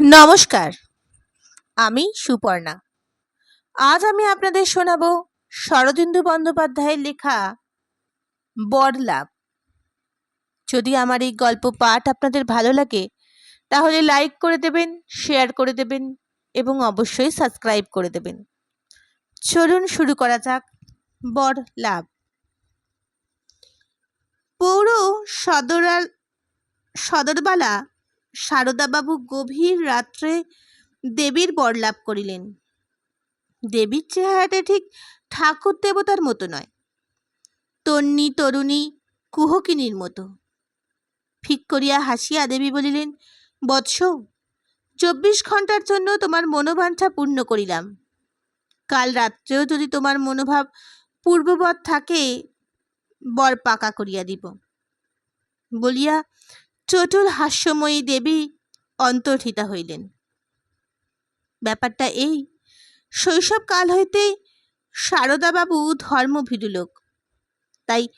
নমস্কার, আমি সুপর্ণা। আজ আমি আপনাদের শোনাব শরদিন্দু বন্দ্যোপাধ্যায়ের লেখা বরলাভ যদি আমার এই গল্প পাঠ আপনাদের ভালো লাগে, তাহলে লাইক করে দেবেন, শেয়ার করে দেবেন এবং অবশ্যই সাবস্ক্রাইব করে দেবেন। চলুন শুরু করা যাক বর লাভ। পৌর সদরাল সদরবালা সারদাবাবু গভীর রাত্রে দেবীর বর লাভ করিলেন। দেবীর চেহারাটা ঠিক ঠাকুর দেবতার মতো নয়। তন্নি, তরুণী, কুহকিনীর মতো। ফিক করিয়া হাসিয়া দেবী বলিলেন, বৎস, চব্বিশ ঘণ্টার জন্য তোমার মনোবাঞ্ছা পূর্ণ করিলাম। কাল রাত্রেও যদি তোমার মনোভাব পূর্ববৎ থাকে, বর পাকা করিয়া দিব। বলিয়া চটুল হাস্যময়ী দেবী অন্তর্হিতা হইলেন। ব্যাপারটা এই, শৈশবকাল হইতে সারদাবাবু ধর্মভীরু লোক। তাই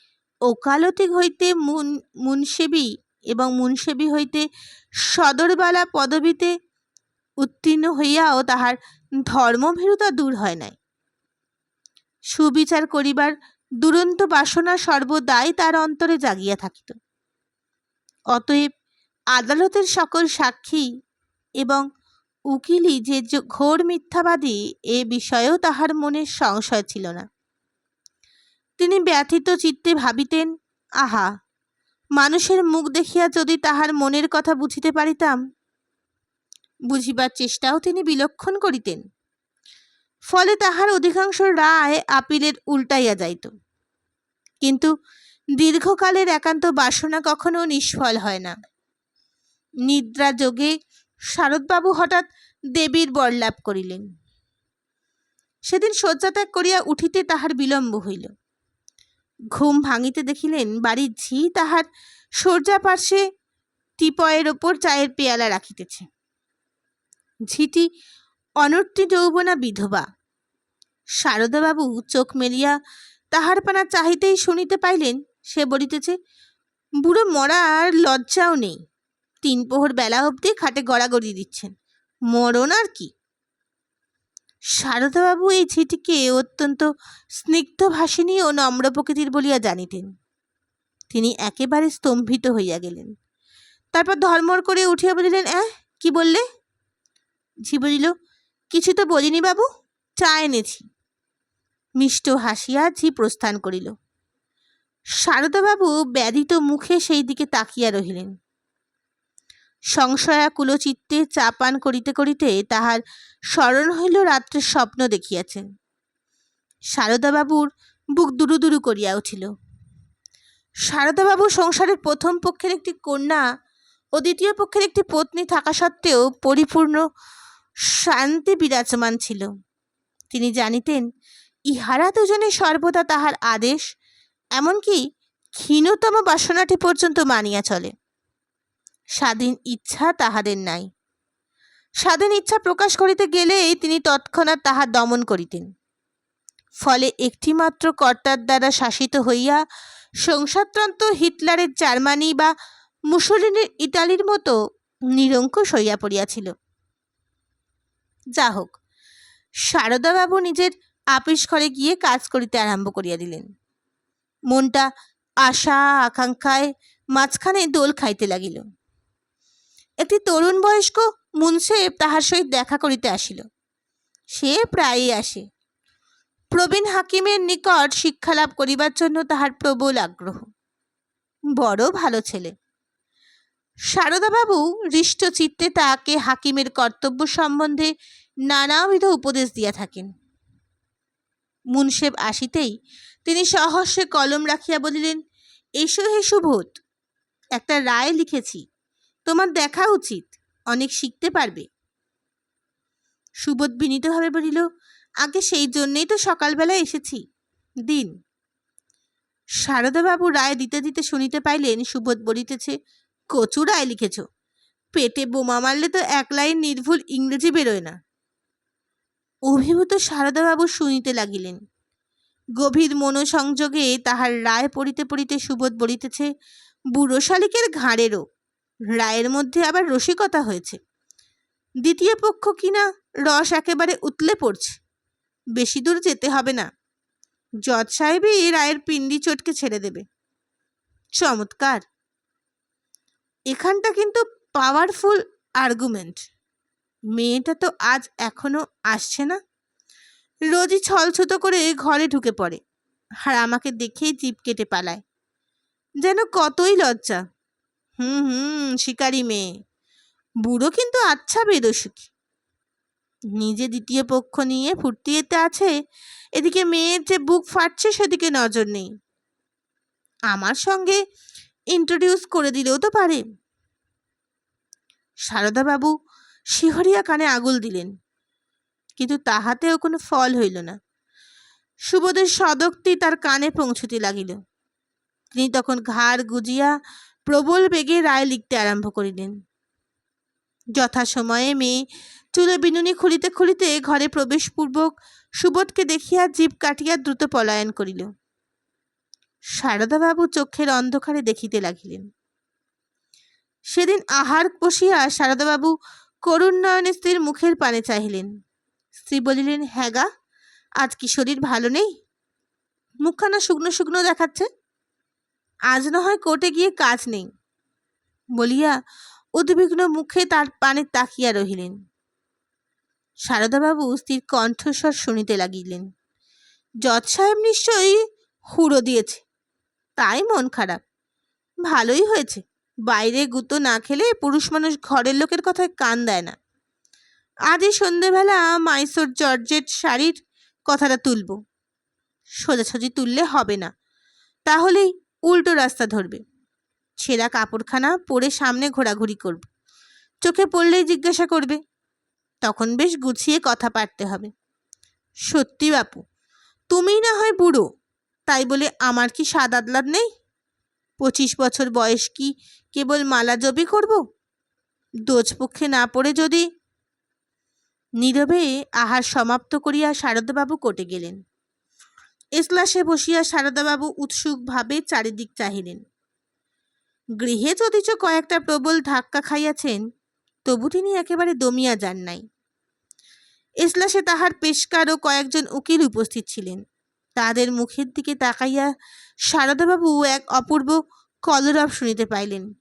ওকালতি হইতে মুন, মুনসেবী এবং মুনসেবী হইতে সদরবালা পদবীতে উত্তীর্ণ হইয়াও তাহার ধর্মভীরুতা দূর হয় নাই। সুবিচার করিবার দুরন্ত বাসনা সর্বদাই তার অন্তরে জাগিয়া থাকিত। অতএব আদালতের সকল সাক্ষী এবং উকিলই যে ঘোর মিথ্যাবাদী, এ বিষয়েও তাহার মনে সংশয় ছিল না। তিনি ব্যথিত চিত্তে ভাবিতেন, আহা, মানুষের মুখ দেখিয়া যদি তাহার মনের কথা বুঝিতে পারিতাম, বুঝিবার চেষ্টাও তিনি বিলক্ষণ করিতেন। ফলে তাহার অধিকাংশ রায় আপিলের উল্টাইয়া যাইত। কিন্তু দীর্ঘকালের একান্ত বাসনা কখনো নিষ্ফল হয় না। নিদ্রা যোগে শারদবাবু হঠাৎ দেবীর বর লাভ করিলেন। সেদিন শয্যাত্যাগ করিয়া উঠিতে তাহার বিলম্ব হইল। ঘুম ভাঙিতে দেখিলেন বাড়ির ঝি তাহার শয্যা পার্শ্বে টিপয়ের ওপর চায়ের পেয়ালা রাখিতেছে। ঝিটি অনর্তি যৌবনা বিধবা। শারদাবাবু চোখ মেলিয়া তাহার পানা চাহিতেই শুনিতে পাইলেন সে বলিতেছে, বুড়ো মরার লজ্জাও নেই। তিন প্রহর বেলা অবধি খাটে গড়াগড়ি দিচ্ছেন। মরণ আর কি? শারদাবাবু এই ঝিটিকে অত্যন্ত স্নিগ্ধ ভাষিনী ও নম্র প্রকৃতির বলিয়া জানিতেন। তিনি একেবারে স্তম্ভিত হইয়া গেলেন। তারপর ধর্মর করে উঠিয়া বলিলেন, অ্যাঁ, কি বললে? ঝি বলিল, কিছু তো বলিনি বাবু, চা এনেছি। মিষ্ট হাসিয়া ঝি প্রস্থান করিল। শারদাবাবু ব্যাধিত মুখে সেই দিকে তাকিয়া রহিলেন। সংশয়াকুল চিত্তে চা পান করিতে করিতে তাহার স্মরণ হইল রাত্রে স্বপ্ন দেখিয়াছেন শারদাবাবুর বুক দুরু দুরু করিয়া উঠিল। শারদাবাবু সংসারের প্রথম পক্ষের একটি কন্যা ও দ্বিতীয় পক্ষের একটি পত্নী থাকা সত্ত্বেও পরিপূর্ণ শান্তি বিরাজমান ছিল। তিনি জানিতেন, ইহারা দুজনে সর্বদা তাহার আদেশ এমনকি ক্ষীণতম বাসনাটি পর্যন্ত মানিয়া চলে। স্বাধীন ইচ্ছা তাহাদের নাই। স্বাধীন ইচ্ছা প্রকাশ করিতে গেলেই তিনি তৎক্ষণাৎ তাহা দমন করিতেন। ফলে একটিমাত্র কর্তার দ্বারা শাসিত হইয়া সংসারতন্ত্র হিটলারের জার্মানি বা মুসলিনের ইটালির মতো নিরঙ্কুশ হইয়া পড়িয়াছিল। যা হোক শারদাবাবু নিজের আপিস ঘরে গিয়ে কাজ করিতে আরম্ভ করিয়া দিলেন। মনটা আশা, আকাঙ্ক্ষায় মাঝখানে দোল খাইতে লাগিল। একটি তরুণ বয়স্ক মুন্সেব তাহার সহিত দেখা করিতে আসিল। সে প্রায়ই আসে। প্রবীণ হাকিমের নিকট শিক্ষালাভ করিবার জন্য তাহার প্রবল আগ্রহ। বড় ভালো ছেলে। শারদাবাবু হৃষ্ট চিত্তে তাকে হাকিমের কর্তব্য সম্বন্ধে নানাবিধ উপদেশ দিয়া থাকেন। মুনসেব আসিতেই তিনি সহস্যে কলম রাখিয়া বলিলেন, এসো হে সুবোধ একটা রায় লিখেছি। তোমার দেখা উচিত, অনেক শিখতে পারবে। সুবোধ বিনীতভাবে বলিল, আগে সেই জন্যেই তো সকালবেলা এসেছি। দিন। শারদাবাবু রায় দিতে দিতে শুনিতে পাইলেন, সুবোধ বলিতেছে, কচু রায় লিখেছ। পেটে বোমা মারলে তো এক লাইন নির্ভুল ইংরেজি বেরোয় না। অভিভূত শারদাবাবু শুনিতে লাগিলেন। গভীর মনোসংযোগে তাহার রায় পড়িতে পড়িতে সুবোধ বলিতেছে, বুড়ো শালিকের ঘাড়েরও রায়ের মধ্যে আবার রসিকতা হয়েছে। দ্বিতীয় পক্ষ কিনা রস একেবারে উতলে পড়ছে, বেশি দূর যেতে হবে না। জজ সাহেবই এই রায়ের পিন্ডি চটকে ছেড়ে দেবে। চমৎকার। এখানটা কিন্তু পাওয়ারফুল আর্গুমেন্ট মেয়েটা তো আজ এখনও আসছে না। রোজই ছলছুতো করে ঘরে ঢুকে পড়ে আর আমাকে দেখেই জিপ কেটে পালায়। যেন কতই লজ্জা। হুম হুম, শিকারি মেয়ে। বুড়ো কিন্তু আচ্ছা বেদসুখী। নিজে দ্বিতীয় পক্ষ নিয়ে ফুর্তিতে আছে, এদিকে মেয়ের যে বুক ফাটছে সেদিকে নজর নেই। আমার সঙ্গে ইন্ট্রোডিউস করে দিলেও তো পারে। সারদাবাবু শিহরিয়া কানে আগুল দিলেন। কিন্তু তাহাতেও কোনো ফল হইল না। সুবোধের সদক্তি তার কানে পৌঁছতে লাগিল। তিনি তখন ঘাড় গুজিয়া প্রবল বেগে রায় লিখতে আরম্ভ করিলেন। যথাসময়ে মেয়ে চুলে বিনুনি খুলিতে খুলিতে ঘরে প্রবেশপূর্বক সুবোধকে দেখিয়া জীব কাটিয়া দ্রুত পলায়ন করিল। সারদাবাবু চোখের অন্ধকারে দেখিতে লাগিলেন। সেদিন আহার বসিয়া সারদাবাবু করুণ নয়নে স্ত্রীর মুখের পানে চাহিলেন। স্ত্রী বলিলেন হ্যাঁ গা, আজ কি শরীর ভালো নেই? মুখখানা শুকনো শুকনো দেখাচ্ছে। আজ না হয় কোর্টে গিয়ে কাজ নেই। বলিয়া উদ্বিগ্ন মুখে তার পানে তাকিয়া রহিলেন। সারদাবাবু স্ত্রীর কণ্ঠস্বর শুনিতে লাগিলেন। জজ সাহেব নিশ্চয়ই হুড়ো দিয়েছে। তাই মন খারাপ। ভালোই হয়েছে। বাইরে গুঁতো না খেলে পুরুষ মানুষ ঘরের লোকের কথায় কান দেয় না। আজই সন্ধেবেলা মাইসোর জর্জেট শাড়ির কথাটা তুলব। সোজাসুজি তুললে হবে না। তাহলেই উল্টো রাস্তা ধরবে। ছেঁড়া কাপড়খানা পরে সামনে ঘোরাঘুরি করবে। চোখে পড়লেই জিজ্ঞাসা করবে, তখন বেশ গুছিয়ে কথা পারতে হবে। সত্যি বাপু তুমি না হয় বুড়ো, তাই বলে আমার কি স্বাদ আদলাদ নেই? পঁচিশ বছর বয়স কি কেবল মালা জবি করব? দোজপক্ষে না পড়ে যদি নীরবে আহার সমাপ্ত করিয়া শারদাবাবু কোটে গেলেন। এসলাসে বসিয়া শারদাবাবু উৎসুকভাবে চারিদিক চাহিলেন। গৃহে যদিচ কয়েকটা প্রবল ধাক্কা খাইয়াছেন, তবু তিনি একেবারে দমিয়া যান নাই। এসলাসে তাহার পেশকার ও কয়েকজন উকিল উপস্থিত ছিলেন। তাদের মুখের দিকে তাকাইয়া শারদাবাবু এক অপূর্ব কলরব শুনিতে পাইলেন।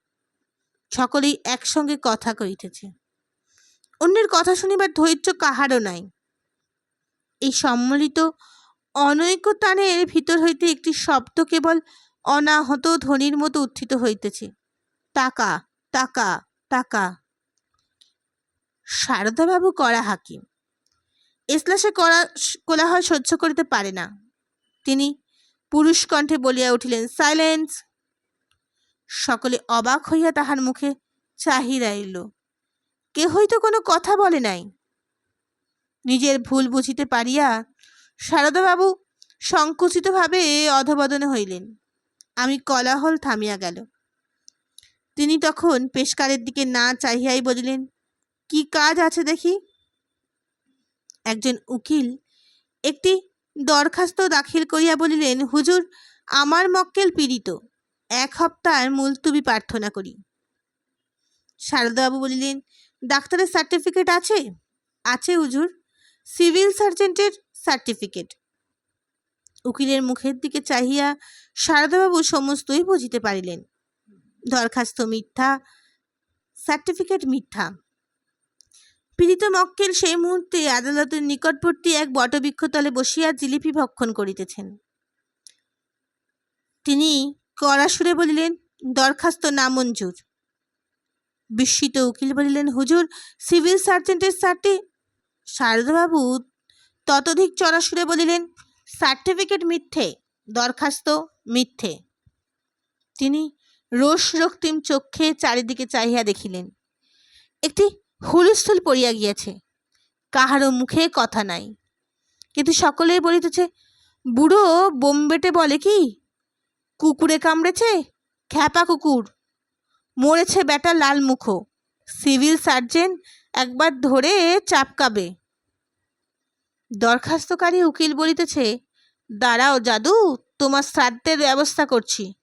সকলেই একসঙ্গে কথা কইতেছে অন্যের কথা শুনিবার ধৈর্য কাহারও নাই। এই সম্মিলিত অনৈক্য টানের ভিতর হইতে একটি শব্দ কেবল অনাহত ধ্বনির মতো উত্থিত হইতেছে। টাকা টাকা টাকা শারদাবাবু করা হাকিম। এসলাসে করা কোলাহল সহ্য করিতে পারে না। তিনি পুরুষ কণ্ঠে বলিয়া উঠিলেন, সাইলেন্স! সকলে অবাক হইয়া তাহার মুখে চাহিয়া রইল। কেহই তো কোনো কথা বলে নাই। নিজের ভুল বুঝিতে পারিয়া শারদাবাবু সংকুচিতভাবে অধবদনে হইলেন। আমি কলাহল থামিয়া গেল। তিনি তখন পেশকারের দিকে না চাহিয়াই বলিলেন, কি কাজ আছে দেখি? একজন উকিল একটি দরখাস্ত দাখিল করিয়া বলিলেন, হুজুর, আমার মক্কেল পীড়িত। এক সপ্তাহ মুলতুবি প্রার্থনা করি। শারদাবাবু বলিলেন ডাক্তারের সার্টিফিকেট আছে? আছে হুজুর। সিভিল সার্জেন্টের সার্টিফিকেট উকিলের মুখের দিকে চাহিয়া শারদাবাবু সমস্তই বুঝিতে পারিলেন। দরখাস্ত মিথ্যা সার্টিফিকেট মিথ্যা। পীড়িত মক্কেল সেই মুহূর্তে আদালতের নিকটবর্তী এক বটবৃক্ষতলে বসিয়া জিলিপি ভক্ষণ করিতেছেন। তিনি কড়া সুরে বলিলেন, দরখাস্ত নামঞ্জুর। বিস্মিত উকিল বলিলেন, হুজুর, সিভিল সার্জেন্টের সার্টি শারদাবাবু ততোধিক চড়া সুরে বলিলেন, সার্টিফিকেট মিথ্যে, দরখাস্ত মিথ্যে। তিনি রোষ রক্তিম চক্ষে চারিদিকে চাহিয়া দেখিলেন। একটি হুলস্থুল পড়িয়া গিয়াছে কাহারও মুখে কথা নাই। কিন্তু সকলেই বলিতেছে, বুড়ো বোম্বেটে বলে কি? কুকুরে কামড়েছে? খ্যাপা কুকুর! মরেছে বেটা লাল মুখো সিভিল সার্জেন একবার ধরে চাপকাবে। দরখাস্তকারী উকিল বলিতেছে, দাঁড়াও জাদু, তোমার শ্রাদ্ধের ব্যবস্থা করছি।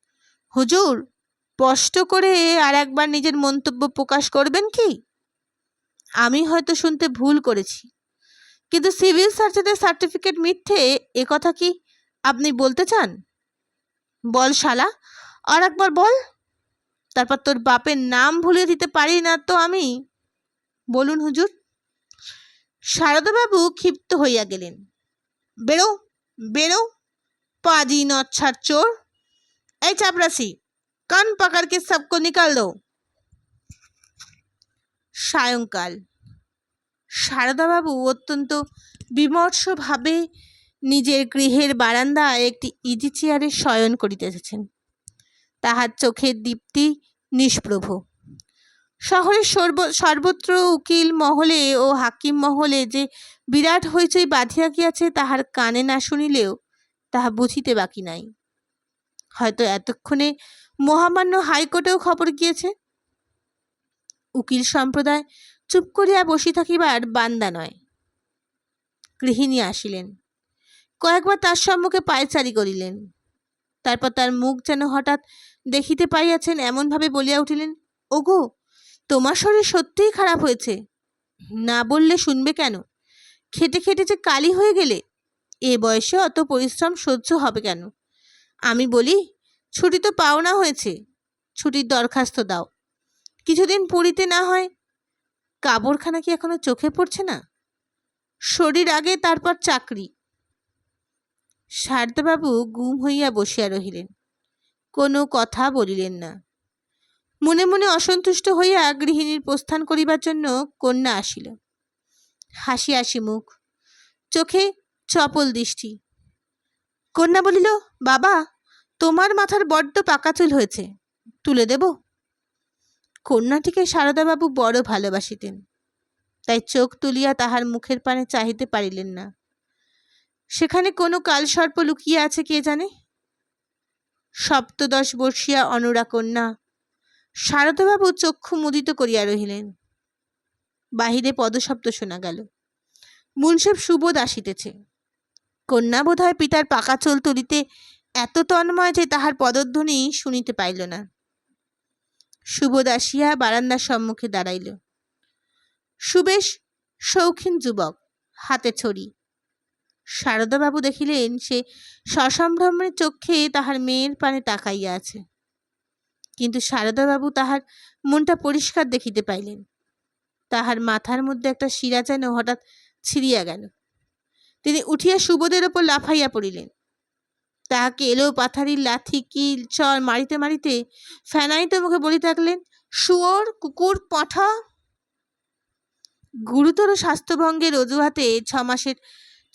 হুজুর, স্পষ্ট করে আর একবার নিজের মন্তব্য প্রকাশ করবেন কি? আমি হয়তো শুনতে ভুল করেছি। কিন্তু সিভিল সার্জনের সার্টিফিকেট মিথ্যে, এ কথা কি আপনি বলতে চান? বল শালা, আর একবার বল। তারপর তোর বাপের নাম ভুলিয়ে দিতে পারি না তো আমি? বলুন হুজুর। শারদাবাবু ক্ষিপ্ত হইয়া গেলেন। বেরো বেরো, পাজি নচ্ছার চোর। এই চাপরাসি কান পাকারকে সবকো নিকাল দো। সায়ংকাল। শারদাবাবু অত্যন্ত বিমর্ষভাবে নিজের গৃহের বারান্দায় একটি ইজি চেয়ারে শয়ন করিতেছেন। তাহার চোখের দীপ্তি নিষ্প্রভ। শহরের সর্ব, সর্বত্র উকিল মহলে ও হাকিম মহলে যে বিরাট হইচই বাঁধিয়া গিয়াছে তাহার কানে না শুনিলেও তাহা বুঝিতে বাকি নাই। হয়তো এতক্ষণে মহামান্য হাইকোর্টেও খবর গিয়েছে। উকিল সম্প্রদায় চুপ করিয়া বসি থাকিবার বান্দা নয়। গৃহিণী আসিলেন। কয়েকবার তার সম্মুখে পায়চারি করিলেন। তারপর তার মুখ যেন হঠাৎ দেখিতে পাইয়াছেন, এমনভাবে বলিয়া উঠিলেন, ওগো, তোমার শরীর সত্যিই খারাপ হয়েছে। না বললে শুনবে কেন? খেটে খেটে যে কালি হয়ে গেলে, এ বয়সে অত পরিশ্রম সহ্য হবে কেন? আমি বলি, ছুটি তো পাওনা হয়েছে, ছুটির দরখাস্ত দাও। কিছুদিন পুরীতে না হয় কাবরখানা কি এখনও চোখে পড়ছে না? শরীর আগে, তারপর চাকরি। শারদাবাবু গুম হইয়া বসিয়া রহিলেন। কোনো কথা বলিলেন না। মনে মনে অসন্তুষ্ট হইয়া গৃহিণীর প্রস্থান করিবার জন্য কন্যা আসিল। হাসি হাসি মুখ, চোখে চপল দৃষ্টি। কন্যা বলিল, বাবা, তোমার মাথার বড্ড পাকা চুল হয়েছে, তুলে দেব? কন্যাটিকে সারদাবাবু বড় ভালোবাসিতেন, তাই চোখ তুলিয়া তাহার মুখের পানে চাহিতে পারিলেন না। সেখানে কোনো কালসর্প লুকিয়ে আছে কে জানে? সপ্তদশ বর্ষিয়া অনুরা কন্যা। শারদাবাবু চক্ষু মুদিত করিয়া রহিলেন। বাহিরে পদশব্দ শোনা গেল। মুন্সেফ সুবোধ আসিতেছে। কন্যা বোধহয় পিতার পাকা চোল তুলিতে এত তন্ময় যে তাহার পদধ্বনি শুনিতে পাইল না। সুবোধ আসিয়া বারান্দার সম্মুখে দাঁড়াইল। সুবেশ, শৌখিন যুবক, হাতে ছড়ি। শারদাবাবু দেখিলেন, সে সসম্ভ্রমের চক্ষে তাহার মেয়ের পানে তাকাইয়া আছে। কিন্তু শারদাবাবু তাহার মনটা পরিষ্কার দেখিতে পাইলেন। তাহার মাথার মধ্যে একটা শিরা যেন হঠাৎ ছিঁড়িয়া গেল। তিনি উঠিয়া সুবোধের ওপর লাফাইয়া পড়িলেন। তাহাকে এলো পাথারির লাথি, কিল, চর মারিতে মারিতে ফেনাইতে মুখে বলি থাকলেন, শুয়োর, কুকুর, পাঠা? গুরুতর স্বাস্থ্যভঙ্গের অজুহাতে ছ মাসের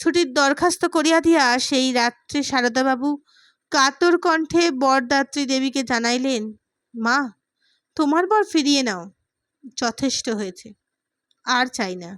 ছুটির দরখাস্ত করিয়া দিয়া সেই রাত্রে সারদাবাবু কাতর কণ্ঠে বরদাত্রী দেবীকে জানাইলেন, মা, তোমার বর ফিরিয়ে নাও। যথেষ্ট হয়েছে। আর চাই না।